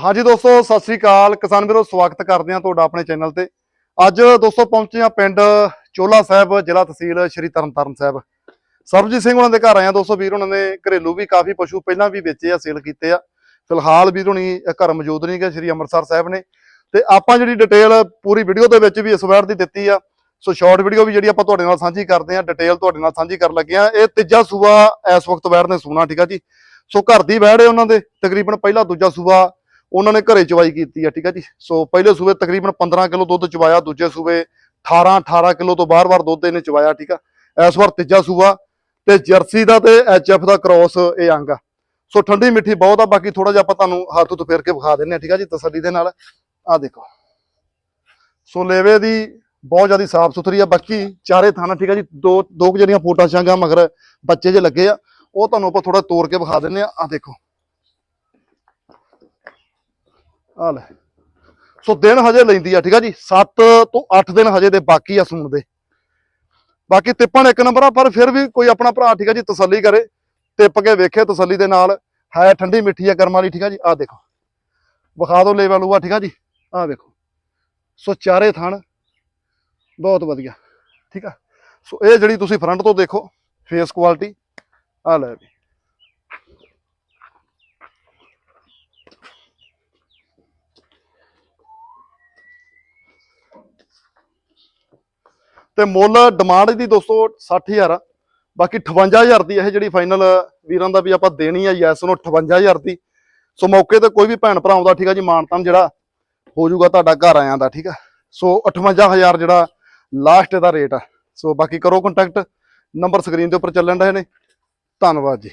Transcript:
ਹਾਂਜੀ ਦੋਸਤੋ, ਸਤਿ ਸ੍ਰੀ ਅਕਾਲ। ਕਿਸਾਨ ਵੀਰੋ, ਸਵਾਗਤ ਕਰਦੇ ਹਾਂ ਤੁਹਾਡਾ ਆਪਣੇ ਚੈਨਲ ਤੇ। ਅੱਜ ਦੋਸਤੋ, ਪਹੁੰਚੇ ਹਾਂ ਪਿੰਡ ਚੋਲਾ ਸਾਹਿਬ, ਜ਼ਿਲ੍ਹਾ ਤਹਿਸੀਲ ਸ਼੍ਰੀ ਤਰਨਤਾਰਨ ਸਾਹਿਬ। ਸਰਬਜੀਤ ਸਿੰਘ ਉਹਨਾਂ ਦੇ ਘਰ ਆਏ ਹਾਂ ਦੋਸਤੋ ਵੀਰ, ਉਹਨਾਂ ਨੇ ਘਰੇਲੂ ਵੀ ਕਾਫੀ ਪਸ਼ੂ ਪਹਿਲਾਂ ਵੀ ਵੇਚੇ ਆ, ਸੇਲ ਕੀਤੇ ਆ। ਫਿਲਹਾਲ ਵੀਰ ਹੁਣੀ ਘਰ ਮੌਜੂਦ ਨਹੀਂ ਗਏ ਸ਼੍ਰੀ ਅੰਮ੍ਰਿਤਸਰ ਸਾਹਿਬ ਨੇ। ਤੇ ਆਪਾਂ ਜਿਹੜੀ ਡਿਟੇਲ ਪੂਰੀ ਵੀਡੀਓ ਦੇ ਵਿੱਚ ਵੀ ਇਸ ਵਾਰ ਦੀ ਦਿੱਤੀ ਆ। ਸੋ ਸ਼ਾਰਟ ਵੀਡੀਓ ਵੀ ਜਿਹੜੀ ਆਪਾਂ ਤੁਹਾਡੇ ਨਾਲ ਸਾਂਝੀ ਕਰਦੇ ਆ ਡਿਟੇਲ ਤੁਹਾਡੇ ਨਾਲ ਸਾਂਝੀ ਕਰਨ ਲੱਗੇ ਆ ਇਹ ਤੀਜਾ ਸੂਬਾ ਇਸ ਵਕਤ ਵੈੜ ਨੇ ਸੂਣਾ, ਠੀਕ ਆ ਜੀ। ਸੋ ਘਰ ਦੀ ਵੈੜ ਹੈ ਉਹਨਾਂ ਦੇ, ਤਕਰੀਬਨ ਪਹਿਲਾ ਦੂਜਾ ਸੂਬਾ ਉਹਨਾਂ ਨੇ ਘਰੇ ਚਵਾਈ ਕੀਤੀ ਆ, ਠੀਕ ਆ ਜੀ। ਸੋ ਪਹਿਲੇ ਸੂਬੇ ਤਕਰੀਬਨ 15 ਕਿਲੋ ਦੁੱਧ ਚਵਾਇਆ, ਦੂਜੇ ਸੂਬੇ 18 18 ਕਿਲੋ ਤੋਂ ਬਾਰ-ਬਾਰ ਦੁੱਧ ਇਹਨੇ ਚਵਾਇਆ, ਠੀਕ ਆ। ਇਸ ਵਾਰ ਤੀਜਾ ਸੂਬਾ ਤੇ ਜਰਸੀ ਦਾ ਤੇ ਐਚਐਫ ਦਾ ਕ੍ਰੋਸ ਇਹ ਅੰਗ ਆ। ਸੋ ਠੰਡੀ ਮਿੱਠੀ ਬਹੁਤ ਆ, ਬਾਕੀ ਥੋੜਾ ਜਿਹਾ ਆਪਾਂ ਤੁਹਾਨੂੰ ਹੱਥ ਤੋਂ ਫੇਰ ਕੇ ਵਿਖਾ ਦਿੰਨੇ ਆ, ਠੀਕ ਆ ਜੀ, ਤਸੱਲੀ ਦੇ ਨਾਲ। ਆ ਦੇਖੋ। ਸੋ ਲੇਵੇ ਦੀ ਬਹੁਤ ਜ਼ਿਆਦਾ ਸਾਫ਼ ਸੁਥਰੀ ਆ, ਬਾਕੀ ਚਾਰੇ ਥਾਣਾ, ਠੀਕ ਆ ਜੀ, ਦੋ ਦੋ ਕੁ ਜਿਹੜੀਆਂ ਫੋਟਾਂ ਛਾਂਗਾ ਮਗਰ ਬੱਚੇ ਜੇ ਲੱਗੇ ਆ, ਉਹ ਤੁਹਾਨੂੰ ਆਪਾਂ ਥੋੜਾ ਤੋੜ ਕੇ ਵਿਖਾ ਦਿੰਨੇ ਆ। ਆ ਦੇਖੋ। ਆ ਲੈ। ਸੋ ਦਿਨ ਹਜੇ ਲੈਂਦੀ ਆ, ਠੀਕ ਆ ਜੀ? 7 ਤੋਂ 8 ਦਿਨ ਹਜੇ ਦੇ ਬਾਕੀ ਆ ਸੂਣ ਦੇ। ਬਾਕੀ ਤਿੱਪਣ ਇੱਕ ਨੰਬਰ ਆ, ਪਰ ਫਿਰ ਵੀ ਕੋਈ ਆਪਣਾ ਭਰਾ, ਠੀਕ ਆ ਜੀ, ਤਸੱਲੀ ਕਰੇ। ਟਿੱਪ ਕੇ ਵੇਖੇ ਤਸੱਲੀ ਦੇ ਨਾਲ। ਹੈ ਠੰਡੀ ਮਿੱਠੀ ਆ ਕਰਮ ਵਾਲੀ, ਠੀਕ ਆ ਜੀ? ਆ ਦੇਖੋ। ਵਿਖਾ ਦਿਓ ਲੈਵਲ ਉਹ ਠੀਕ ਆ ਜੀ? ਆ ਵੇਖੋ। ਸੋ ਚਾਰੇ ਥਣ। ਬਹੁਤ ਵਧੀਆ, ਠੀਕ ਆ। ਸੋ ਇਹ ਜਿਹੜੀ ਤੁਸੀਂ ਫਰੰਟ ਤੋਂ ਦੇਖੋ ਫੇਸ ਕੁਆਲਿਟੀ ਆ ਲੈ ਵੀ। ਤੇ ਮੁੱਲ ਡਿਮਾਂਡ ਦੀ ਦੋਸਤੋ 60000 ਆ। ਬਾਕੀ 58000 ਦੀ ਇਹ ਜਿਹੜੀ ਫਾਈਨਲ ਵੀਰਾਂ ਦਾ ਵੀ ਆਪਾਂ ਦੇਣੀ ਆ ਯੈਸ ਨੂੰ 58000 ਦੀ। ਸੋ ਮੌਕੇ ਤੇ ਕੋਈ ਵੀ ਭੈਣ ਭਰਾ ਆਉਂਦਾ, ਠੀਕ ਆ ਜੀ ਮਾਨਤਾਨ ਜਿਹੜਾ ਹੋ ਜਾਊਗਾ ਤੁਹਾਡਾ ਘਰ ਆਇਆਂ ਦਾ, ਠੀਕ ਆ। ਸੋ 58000 ਜਿਹੜਾ ਲਾਸਟ ਦਾ ਰੇਟ ਆ। ਸੋ ਬਾਕੀ ਕਰੋ ਕੰਟੈਕਟ ਨੰਬਰ ਸਕਰੀਨ ਦੇ ਉੱਪਰ ਚੱਲਣ ਰਹੇ ਨੇ। ਧੰਨਵਾਦ ਜੀ।